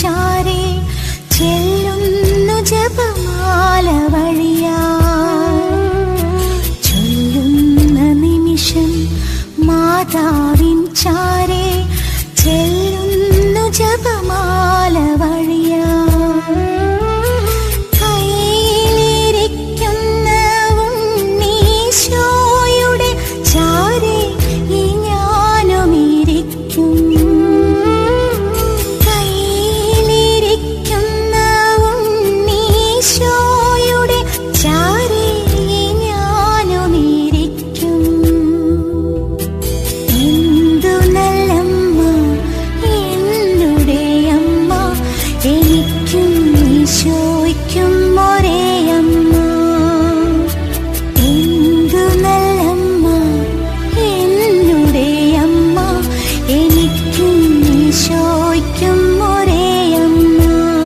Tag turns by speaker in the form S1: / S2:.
S1: ചാരേ ചെല്ലുന്നു ജപമാല ചൊല്ലുന്ന നിമിഷം മാതാവിൻ ചാരേ ചെല്ലുന്നു ജപ You.